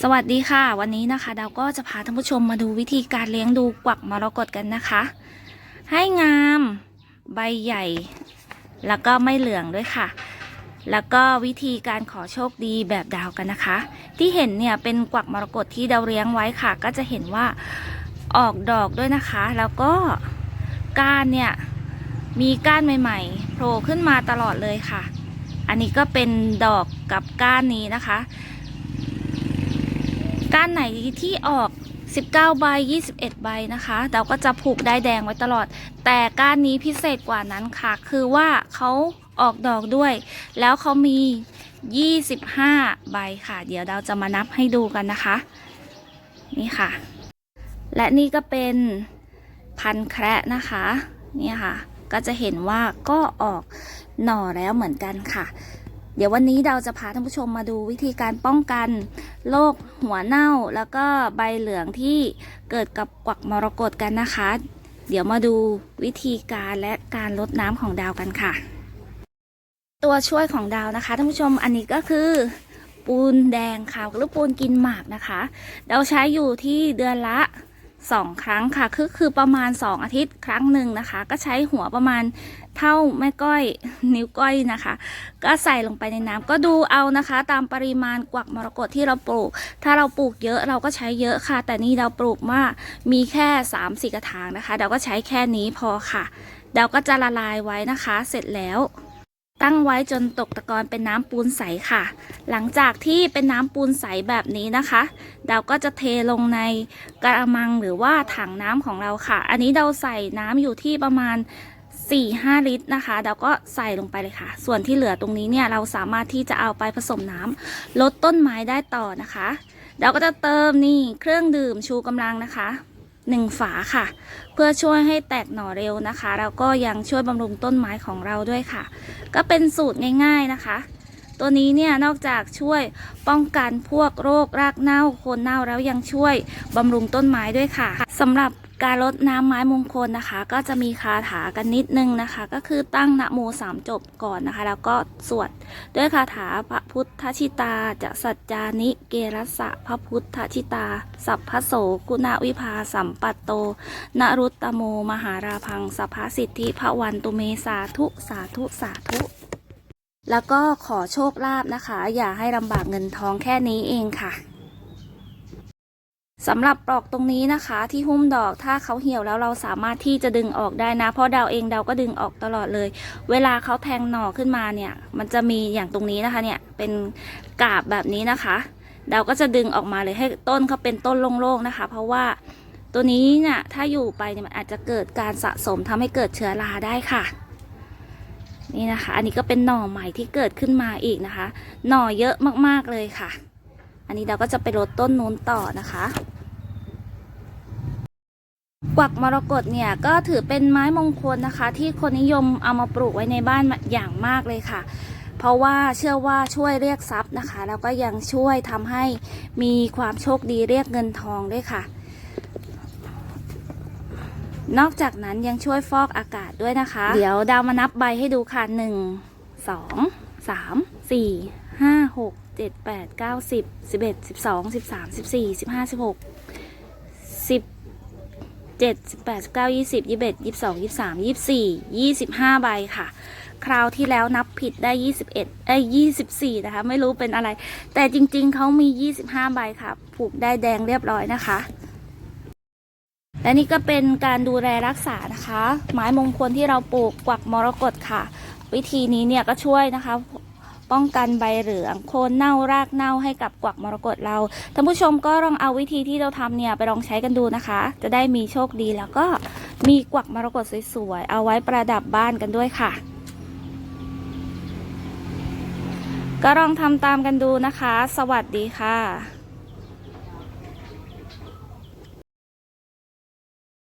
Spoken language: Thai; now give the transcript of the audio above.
สวัสดีค่ะ วันนี้นะคะดาวก็จะพาท่านผู้ชมมาดูวิธีการเลี้ยงดูกวักมรกตกันนะคะ ให้งามใบใหญ่ แล้วก็ไม่เหลืองด้วยค่ะ แล้วก็วิธีการขอโชคดีแบบดาวกันนะคะ ที่เห็นเนี่ยเป็นกวักมรกตที่ดาวเลี้ยงไว้ค่ะ ก็จะเห็นว่าออกดอกด้วยนะคะ แล้วก็ก้านเนี่ยมีก้านใหม่ๆโผล่ขึ้นมาตลอดเลยค่ะ อันนี้ก็เป็นดอกกับก้านนี้นะคะ ก้านไหนที่ออก 19 ใบ 21 ใบนะคะ เราก็จะผูกได้แดงไว้ตลอด แต่ก้านนี้พิเศษกว่านั้นค่ะ คือว่าเขาออกดอกด้วย แล้วเขามี 25 ใบค่ะ เดี๋ยวเราจะมานับให้ดูกันนะคะ นี่ค่ะ และนี่ก็เป็นพันแคระนะคะ นี่ค่ะ ก็จะเห็นว่าก็ออกหน่อแล้วเหมือนกันค่ะ เดี๋ยววันนี้เราจะพาท่านผู้ชมมาดูวิธีการป้องกันโรคหัวเน่าแล้วก็ใบเหลืองที่เกิดกับกวักมรกตกันนะคะ เดี๋ยวมาดูวิธีการและการลดน้ำของดาวกันค่ะ ตัวช่วยของดาวนะคะท่านผู้ชมอันนี้ก็คือปูนแดงค่ะหรือปูนกินหมากนะคะ เราใช้อยู่ที่เดือนละ 2ครั้งค่ะคือคือประมาณ 2 อาทิตย์ครั้งหนึ่งนะคะ ก็ใช้หัวประมาณเท่าแม่ก้อยนิ้วก้อยนะคะ ก็ใส่ลงไปในน้ำก็ดูเอานะคะ ตามปริมาณกวักมรกตที่เราปลูก ถ้าเราปลูกเยอะเราก็ใช้เยอะค่ะ แต่นี่เราปลูกว่ามีแค่3ามสี่กระถางนะคะ เราก็ใช้แค่นี้พอค่ะ เราก็จะละลายไว้นะคะ เสร็จแล้ว ตั้งไว้จนตกตะกอนเป็นน้ำปูนใสค่ะ หลังจากที่เป็นน้ำปูนใสแบบนี้นะคะ เราก็จะเทลงในกระมังหรือว่าถังน้ำของเราค่ะ อันนี้เราใส่น้ำอยู่ที่ประมาณ 4-5 ลิตรนะคะ เราก็ใส่ลงไปเลยค่ะ ส่วนที่เหลือตรงนี้เนี่ยเราสามารถที่จะเอาไปผสมน้ำลดต้นไม้ได้ต่อนะคะ เราก็จะเติมนี่เครื่องดื่มชูกำลังนะคะ หนึ่งฝาค่ะ เพื่อช่วยให้แตกหน่อเร็วนะคะ แล้วก็ยังช่วยบำรุงต้นไม้ของเราด้วยค่ะ ก็เป็นสูตรง่ายๆนะคะ ตัวนี้เนี่ยนอกจากช่วยป้องกันพวกโรครากเน่าโคนเน่าแล้วยังช่วยบำรุงต้นไม้ด้วยค่ะสำหรับ การลดน้ำไม้มงคลนะคะ ก็จะมีคาถากันนิดนึงนะคะ ก็คือตั้งนะโมสามจบก่อนนะคะ แล้วก็สวดด้วยคาถาพระพุทธชิตาจะสัจจานิเกรสะพระพุทธชิตา สัพพโสกุณวิภาสัมปัตโตนรุตตโม มหาราพังสัพพสิทธิพระวันตุเมสาธุสาธุสาธุแล้วก็ขอโชคลาภนะคะ อย่าให้ลำบากเงินทองแค่นี้เองค่ะ สำหรับปลอกตรงนี้นะคะ ที่หุ้มดอกถ้าเขาเหี่ยวแล้วเราสามารถที่จะดึงออกได้นะ เพราะดาวเองดาวก็ดึงออกตลอดเลย เวลาเขาแทงหน่อขึ้นมาเนี่ย มันจะมีอย่างตรงนี้นะคะเนี่ยเป็นกาบแบบนี้นะคะดาวก็จะดึงออกมาเลยให้ต้นเขาเป็นต้นโล่งๆนะคะ เพราะว่าตัวนี้เนี่ยถ้าอยู่ไปเนี่ยมันอาจจะเกิดการสะสมทำให้เกิดเชื้อราได้ค่ะนี่นะคะ อันนี้ก็เป็นหน่อใหม่ที่เกิดขึ้นมาอีกนะคะ หน่อเยอะมากๆเลยค่ะ อันนี้เราก็จะไปลดต้นนู้นต่อนะคะ กวักมรกตเนี่ยก็ถือเป็นไม้มงคลนะคะ ที่คนนิยมเอามาปลูกไว้ในบ้านอย่างมากเลยค่ะ เพราะว่าเชื่อว่าช่วยเรียกทรัพย์นะคะ แล้วก็ยังช่วยทำให้มีความโชคดีเรียกเงินทองด้วยค่ะ นอกจากนั้นยังช่วยฟอกอากาศด้วยนะคะ เดี๋ยวดาวมานับใบให้ดูค่ะหนึ่งสองสามสี่ห้าหกเจ็ดแปดเก้าสิบสิบเอ็ดสิบสองสิบสามสิบสี่สิบห้าสิบหกสิบ เจ็ดสิบแปดสิบเก้ายี่สิบยี่สิบเอ็ดยี่สิบสองยี่สิบสามยี่สิบสี่ยี่สิบห้าใบค่ะ คราวที่แล้วนับผิดได้ยี่สิบเอ็ดเอ้ยยี่สิบสี่นะคะ ไม่รู้เป็นอะไร แต่จริงๆเขามียี่สิบห้าใบค่ะ ผูกได้แดงเรียบร้อยนะคะและนี่ก็เป็นการดูแลรักษานะคะ ไม้มงคลที่เราปลูกกวักมรกตค่ะ วิธีนี้เนี่ยก็ช่วยนะคะ ป้องกันใบเหลืองโคนเน่ารากเน่าให้กับกวักมรกตเราท่านผู้ชมก็ลองเอาวิธีที่เราทำเนี่ยไปลองใช้กันดูนะคะ จะได้มีโชคดีแล้วก็มีกวักมรกตสวยๆเอาไว้ประดับบ้านกันด้วยค่ะ ก็ลองทำตามกันดูนะคะ สวัสดีค่ะ